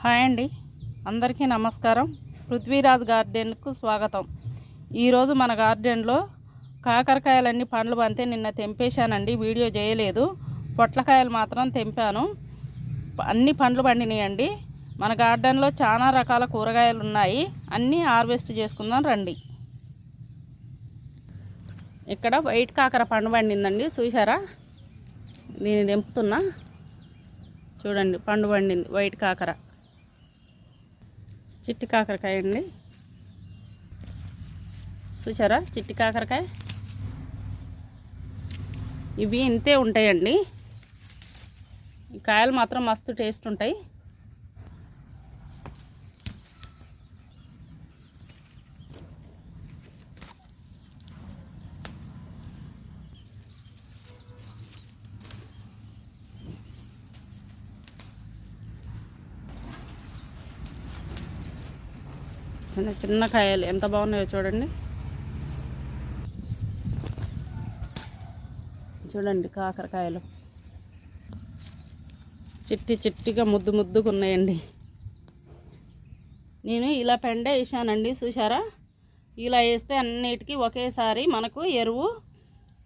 Hi అండి. అందరికీ నమస్కారం. పృథ్వీరాజ్ గార్డెన్కు స్వాగతం. ఈరోజు మన గార్డెన్లో కాకరకాయలన్నీ పండ్లు పంతే నిన్న తెంపేశానండి. వీడియో చేయలేదు. పొట్లకాయలు మాత్రం తెంపాను. అన్ని పండ్లు పండినాయండి. మన గార్డెన్లో చాలా రకాల కూరగాయలు ఉన్నాయి. అన్నీ హార్వెస్ట్ చేసుకుందాం రండి. ఇక్కడ వైట్ కాకర పండు పండిందండి. చూసారా దీన్ని తెంపుతున్నా. చూడండి పండు పండింది వైట్ కాకర. చిట్టి కాకరకాయ అండి. చూసారా? చిట్టి కాకరకాయ? ఇవి ఇంతే ఉంటాయండి. ఈ కాయలు మాత్రం మస్తు టేస్ట్ ఉంటాయి. చిన్న చిన్న కాయలు ఎంత బాగున్నాయో చూడండి. చూడండి కాకరకాయలు. చిట్టి చిట్టిగా ముద్దు ముద్దుగా ఉన్నాయండి. నేను ఇలా పెండే వేసానండి చూసారా ఇలా వేస్తే అన్నిటికీ ఒకేసారి మనకు ఎరువు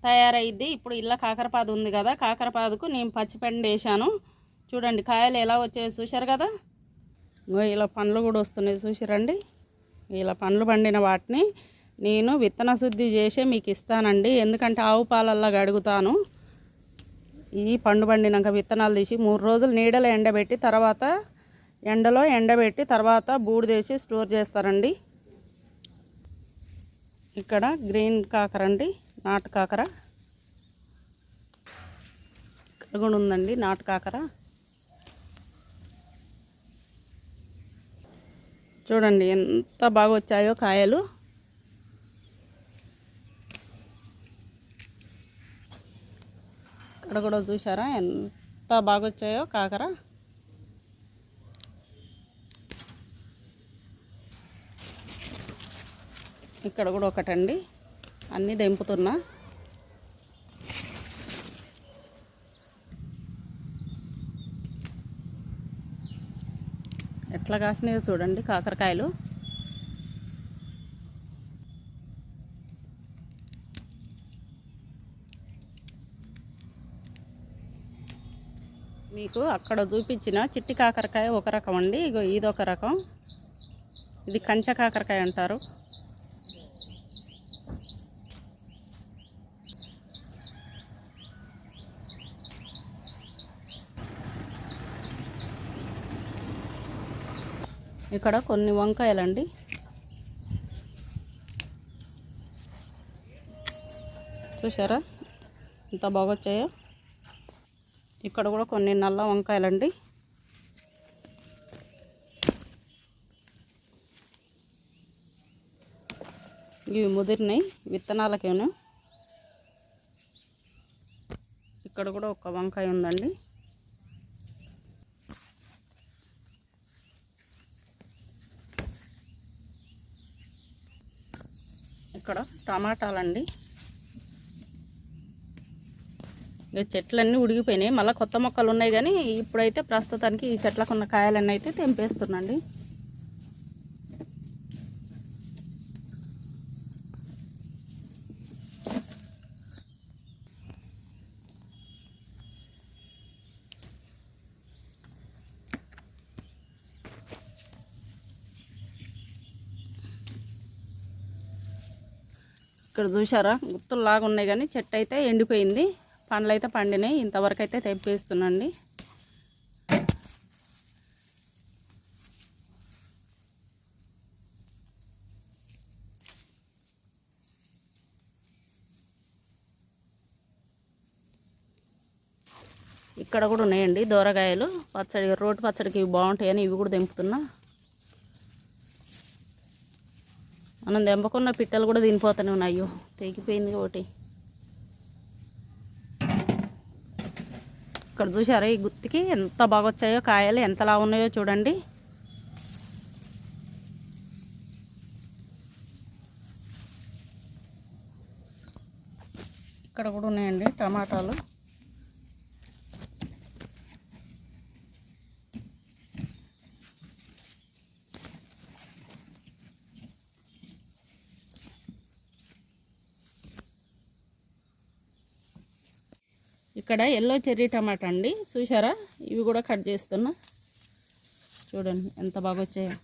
తయారైద్ది. ఇప్పుడు ఇలా కాకరపాదు ఉంది కదా కాకరపాదుకు నేను పచ్చి పెండ వేసాను. చూడండి కాయలు ఎలా వచ్చాయో చూశారు కదా? ఇలా పండ్లు కూడా వస్తున్నాయి చూసారండి. ఇలా పండ్లు పండిన వాటిని నేను విత్తన శుద్ధి చేసే మీకు ఇస్తానండి. ఎందుకంటే ఆవు పాలల్లా గడుగుతాను. ఈ పండు పండినాక విత్తనాలు తీసి మూడు రోజులు నీడలో ఎండబెట్టి తర్వాత ఎండలో ఎండబెట్టి తర్వాత బూడిదేసి స్టోర్ చేస్తారండి. ఇక్కడ గ్రీన్ కాకర అండి నాటు కాకర. ఇక్కడ కూడా ఉందండి నాటు కాకర. చూడండి ఎంత బాగా వచ్చాయో కాయలు. ఇక్కడ కూడా చూసారా ఎంత బాగా వచ్చాయో కాకర. ఇక్కడ కూడా ఒకటండి. అన్నీ దింపుతున్నా ఎట్లా కాసినాయో చూడండి కాకరకాయలు. మీకు అక్కడ చూపించిన చిట్టి కాకరకాయ ఒక రకం అండి. ఇగో ఇది ఒక రకం. ఇది కంచ కాకరకాయ అంటారు. ఇక్కడ కొన్ని వంకాయలండి. చూసారా ఎంత బాగా వచ్చాయో ఇక్కడ కూడా కొన్ని నల్ల వంకాయలండి. ఇవి ముదిరినాయి విత్తనాలకేను. ఇక్కడ కూడా ఒక వంకాయ ఉందండి. ఇక్కడ టమాటాలండి. ఇక చెట్లన్నీ ఉడిగిపోయినాయి. మళ్ళీ కొత్త మొక్కలు ఉన్నాయి కానీ ఇప్పుడైతే ప్రస్తుతానికి ఈ చెట్లకు ఉన్న కాయలన్నీ అయితే తెంపేస్తున్నాండి. ఇక్కడ చూసారా గుత్తులు లాగా ఉన్నాయి కానీ చెట్టు అయితే ఎండిపోయింది. పండ్లు అయితే పండినాయి. ఇంతవరకు అయితే తెంపేస్తున్నాండి. ఇక్కడ కూడా ఉన్నాయండి దూరగాయలు. పచ్చడి రోటి పచ్చడికి ఇవి బాగుంటాయని ఇవి కూడా తెంపుతున్నా. మనం దెంపకున్న పిట్టలు కూడా తినిపోతూనే ఉన్నాయి. అయ్యో తెగిపోయింది ఒకటి. ఇక్కడ చూసారా ఈ గుత్తికి ఎంత బాగా వచ్చాయో కాయలు ఎంతలా ఉన్నాయో చూడండి. ఇక్కడ కూడా ఉన్నాయండి టమాటాలు. ఇక్కడ ఎల్లో చెర్రీ టమాటా అండి. చూసారా ఇవి కూడా కట్ చేస్తున్నా. చూడండి ఎంత బాగా వచ్చాయో.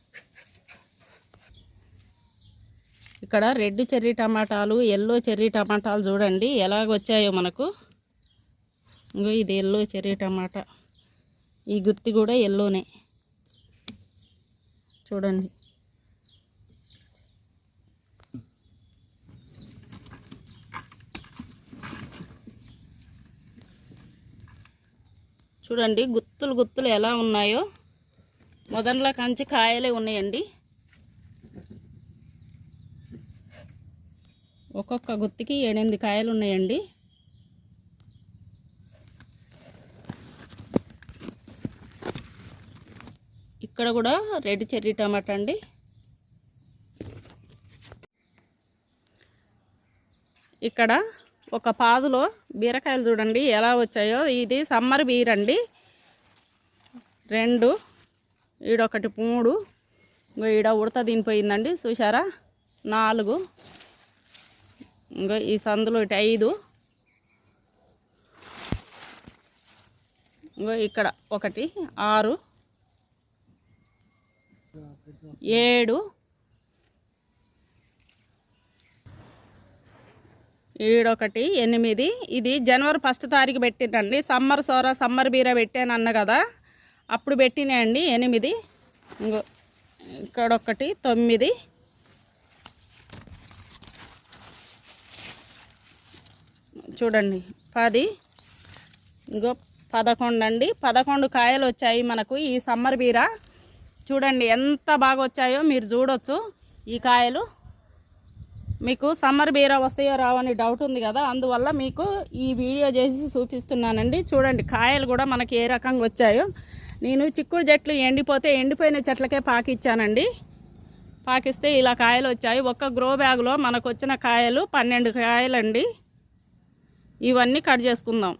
ఇక్కడ రెడ్ చెర్రీ టమాటాలు ఎల్లో చెర్రీ టమాటాలు చూడండి ఎలాగ వచ్చాయో మనకు. ఇంకో ఇది ఎల్లో చెర్రీ టమాటా. ఈ గుత్తి కూడా ఎల్లోనే చూడండి. చూడండి గుత్తులు గుత్తులు ఎలా ఉన్నాయో. మొదట్లో కంచి కాయలే ఉన్నాయండి. ఒక్కొక్క గుత్తికి ఏడెనిమిది కాయలు ఉన్నాయండి. ఇక్కడ కూడా రెడ్ చెర్రీ టమాటా అండి. ఇక్కడ ఒక పాదులో బీరకాయలు చూడండి ఎలా వచ్చాయో. ఇది సమ్మర్ బీర్ అండి. రెండు ఈడొకటి మూడు. ఇంకో ఈడ ఉడత దీనిపోయిందండి చూసారా నాలుగు. ఇంకో ఈ సందులో ఇటు ఐదు. ఇంకో ఇక్కడ ఒకటి ఆరు. ఏడు. ఈడొకటి ఎనిమిది. ఇది జనవరి ఫస్ట్ తారీఖు పెట్టినండి సమ్మర్ సోర సమ్మర్ బీర పెట్టాను అన్న కదా. అప్పుడు పెట్టినాయండి ఎనిమిది. ఇంకో ఇక్కడొకటి తొమ్మిది. చూడండి పది. ఇంకో పదకొండు అండి. పదకొండు కాయలు వచ్చాయి మనకు ఈ సమ్మర్ బీర. చూడండి ఎంత బాగా వచ్చాయో మీరు చూడొచ్చు ఈ కాయలు. మీకు సమ్మర్ బీరా వస్తాయో రావని డౌట్ ఉంది కదా అందువల్ల మీకు ఈ వీడియో చేసి చూపిస్తున్నానండి. చూడండి కాయలు కూడా మనకి ఏ రకంగా వచ్చాయో. నేను చిక్కుడు చెట్లు ఎండిపోతే ఎండిపోయిన చెట్లకే పాకిచ్చానండి. పాకిస్తే ఇలా కాయలు వచ్చాయి. ఒక్క గ్రో బ్యాగ్లో మనకు వచ్చిన కాయలు పన్నెండు కాయలండి. ఇవన్నీ కట్ చేసుకుందాం.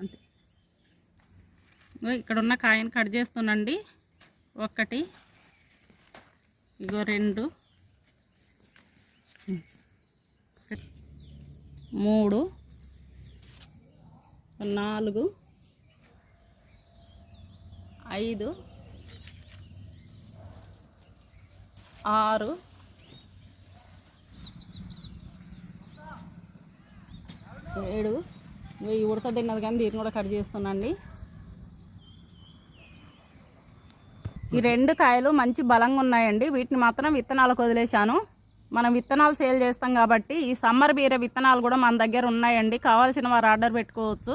అంతే. ఇక్కడ ఉన్న కాయని కట్ చేస్తున్నాండి ఒక్కటి ఇగో రెండు. మూడు. నాలుగు. ఐదు. ఆరు. ఏడు. ఇవి ఉడత తిన్నది కానీ దీన్ని కూడా కట్ చేస్తున్నాండి ఈ రెండు కాయలు మంచి బలంగా ఉన్నాయండి. వీటిని మాత్రం విత్తనాలకు వదిలేశాను. మనం విత్తనాలు సేల్ చేస్తాం కాబట్టి ఈ సమ్మర్ బీర విత్తనాలు కూడా మన దగ్గర ఉన్నాయండి. కావాల్సిన వారు ఆర్డర్ పెట్టుకోవచ్చు.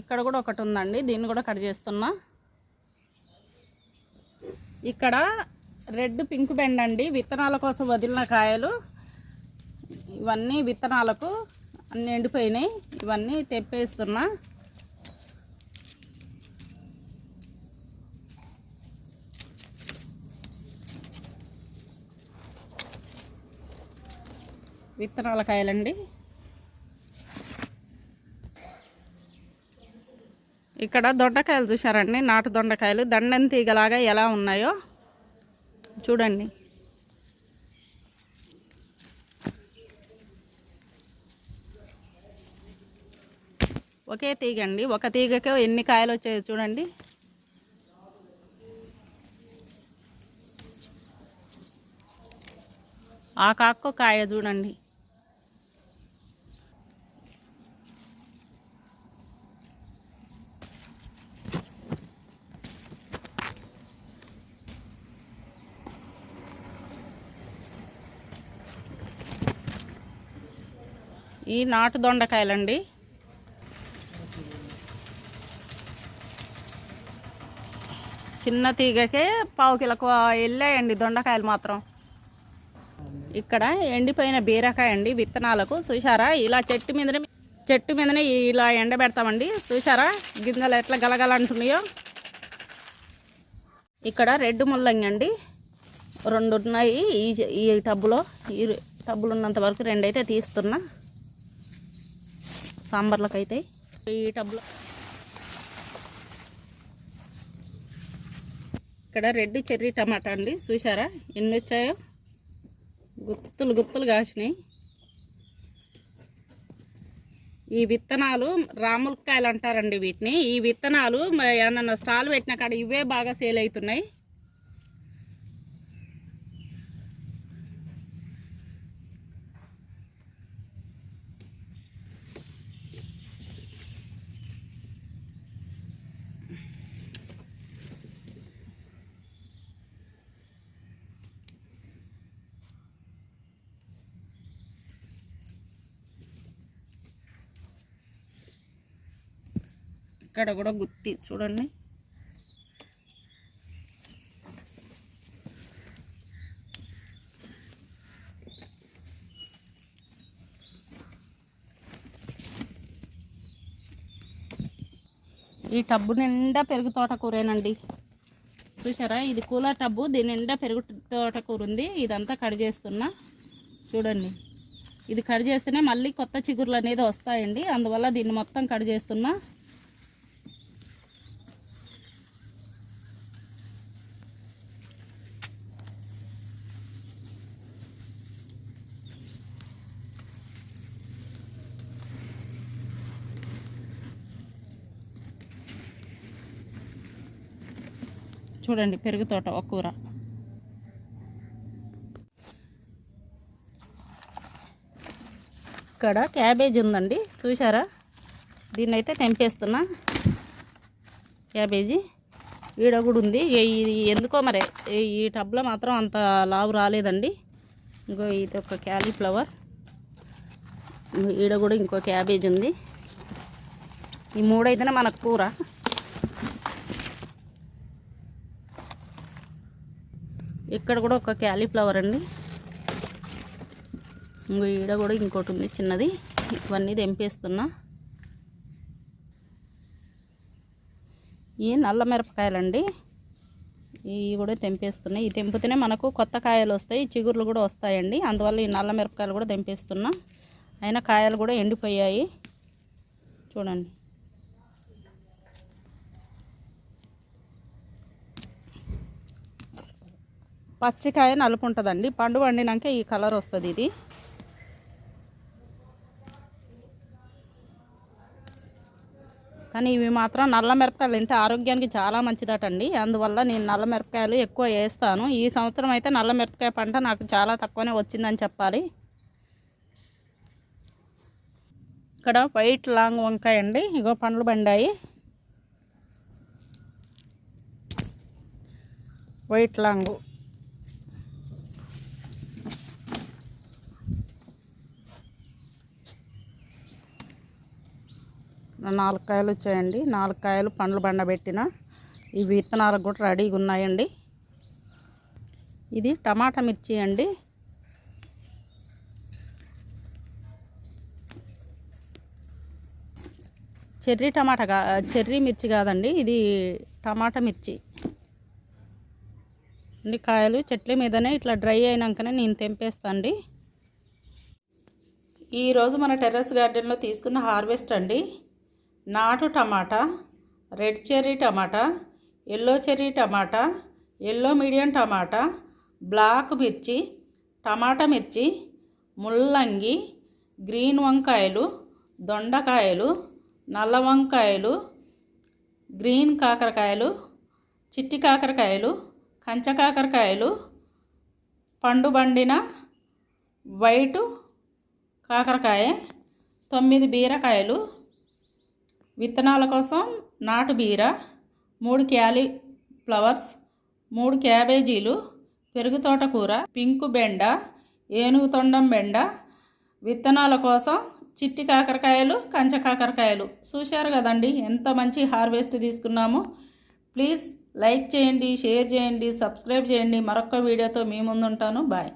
ఇక్కడ కూడా ఒకటి ఉందండి. దీన్ని కూడా కట్ చేస్తున్నా. ఇక్కడ రెడ్ పింక్ బెండ్ అండి. విత్తనాల కోసం వదిలిన కాయలు. ఇవన్నీ విత్తనాలకు అన్నీ ఎండిపోయినాయి. ఇవన్నీ తెప్పేస్తున్నా. విత్తనాల కాయలండి. ఇక్కడ దొండకాయలు చూసారండి నాటు దొండకాయలు. దండం తీగలాగా ఎలా ఉన్నాయో చూడండి. ఒకే తీగ అండి ఒక తీగకే ఎన్ని కాయలు వచ్చాయో చూడండి. ఆ కాకు కాయ చూడండి. ఈ నాటు దొండకాయలండి. చిన్న తీగకే పావు కిలకు వెళ్ళాయండి దొండకాయలు మాత్రం. ఇక్కడ ఎండిపోయిన బీరకాయ అండి విత్తనాలకు చూసారా ఇలా చెట్టు మీదనే చెట్టు మీదనే ఇలా ఎండబెడతామండి. చూసారా గింజలు ఎట్లా గలగలంటున్నాయో. ఇక్కడ రెడ్ ముల్లంగి అండి. రెండు ఉన్నాయి ఈ ఈ టబ్బులో ఈ టబ్బులు ఉన్నంత వరకు రెండైతే తీస్తున్నా. సాంబార్లకు అయితే ఈ టబ్లో. ఇక్కడ రెడ్ చెర్రీ టమాటా అండి చూసారా ఎన్ని వచ్చాయో గుత్తులు గుత్తులు కాసినాయి. ఈ విత్తనాలు రాములకాయలు అంటారండి వీటిని. ఈ విత్తనాలు ఏమన్నా స్టాల్ పెట్టిన కాడ ఇవే బాగా సేల్ అవుతున్నాయి. ఇక్కడ కూడా గుత్తి చూడండి. ఈ టబ్బు నిండా పెరుగు తోటకూరేనండి. చూసారా ఇది కూలర్ టబ్బు దీని నిండా పెరుగు తోటకూర ఉంది ఇదంతా కట్ చేస్తున్నా. చూడండి. ఇది కట్ చేస్తేనే మళ్ళీ కొత్త చిగురులు అనేది వస్తాయండి. అందువల్ల దీన్ని మొత్తం కట్ చేస్తున్నా. చూడండి పెరుగు తోట ఒక కూర. ఇక్కడ క్యాబేజ్ ఉందండి చూసారా దీన్ని అయితే తెంపేస్తున్నా. క్యాబేజీ. ఈడ కూడా ఉంది. ఎందుకో మరి ఈ- ఈ టబ్లో మాత్రం అంత లావు రాలేదండి. ఇంకో ఇది ఒక క్యాలీఫ్లవర్. ఈడ కూడా ఇంకో క్యాబేజ్ ఉంది. ఈ మూడైతేనే మనకు కూర. ఇక్కడ కూడా ఒక క్యాలీఫ్లవర్ అండి. ఇంకో ఈడ కూడా ఇంకోటి ఉంది చిన్నది. ఇవన్నీ తెంపేస్తున్నా. ఈ నల్ల మిరపకాయలండి. ఇవి కూడా తెంపేస్తున్నాయి ఇవి తెంపితేనే మనకు కొత్త కాయలు వస్తాయి చిగుర్లు కూడా వస్తాయండి. అందువల్ల ఈ నల్ల మిరపకాయలు కూడా తెంపేస్తున్నా. అయినా కాయలు కూడా ఎండిపోయాయి. చూడండి. పచ్చికాయ నలుపు ఉంటుందండి పండు వండినాక ఈ కలర్ వస్తుంది ఇది. కానీ ఇవి మాత్రం నల్ల మిరపకాయలు తింటే ఆరోగ్యానికి చాలా మంచిదటండి. అందువల్ల నేను నల్ల మిరపకాయలు ఎక్కువ వేస్తాను. ఈ సంవత్సరం అయితే నల్ల మిరపకాయ పంట నాకు చాలా తక్కువనే వచ్చిందని చెప్పాలి. ఇక్కడ వైట్ లాంగ్ వంకాయ అండి. ఇగో పండ్లు బండాయి వైట్ లాంగు. నాలుగు కాయలు వచ్చాయండి నాలుగు కాయలు పండ్లు బండబెట్టిన ఈ విత్తనాలకు కూడా రెడీగా ఉన్నాయండి. ఇది టమాటా మిర్చి అండి. చెర్రీ టమాటా కా చెర్రీ మిర్చి కాదండి ఇది టమాటా మిర్చి. అండి కాయలు చెట్ల మీదనే ఇట్లా డ్రై అయినాకనే నేను తెంపేస్తాను అండి ఈరోజు మన టెర్రస్ గార్డెన్లో తీసుకున్న హార్వెస్ట్ అండి. నాటు tomato red cherry tomato yellow cherry tomato yellow medium tomato black మిర్చి టమాటా మిర్చి ముల్లంగి గ్రీన్ వంకాయలు దొండకాయలు నల్ల వంకాయలు గ్రీన్ కాకరకాయలు చిట్టి కాకరకాయలు కంచ కాకరకాయలు పండు బండిన వైటు కాకరకాయ తొమ్మిది బీరకాయలు విత్తనాల కోసం నాటు బీర మూడు క్యాలీ ఫ్లవర్స్ మూడు క్యాబేజీలు పెరుగు తోటకూర పింకు బెండ ఏనుగు తొండం బెండ విత్తనాల కోసం చిట్టి కాకరకాయలు కంచ కాకరకాయలు. చూశారు కదండి ఎంత మంచి హార్వెస్ట్ తీసుకున్నామో. ప్లీజ్ లైక్ చేయండి షేర్ చేయండి సబ్స్క్రైబ్ చేయండి. మరొక వీడియోతో మీ ముందుంటాను. బాయ్.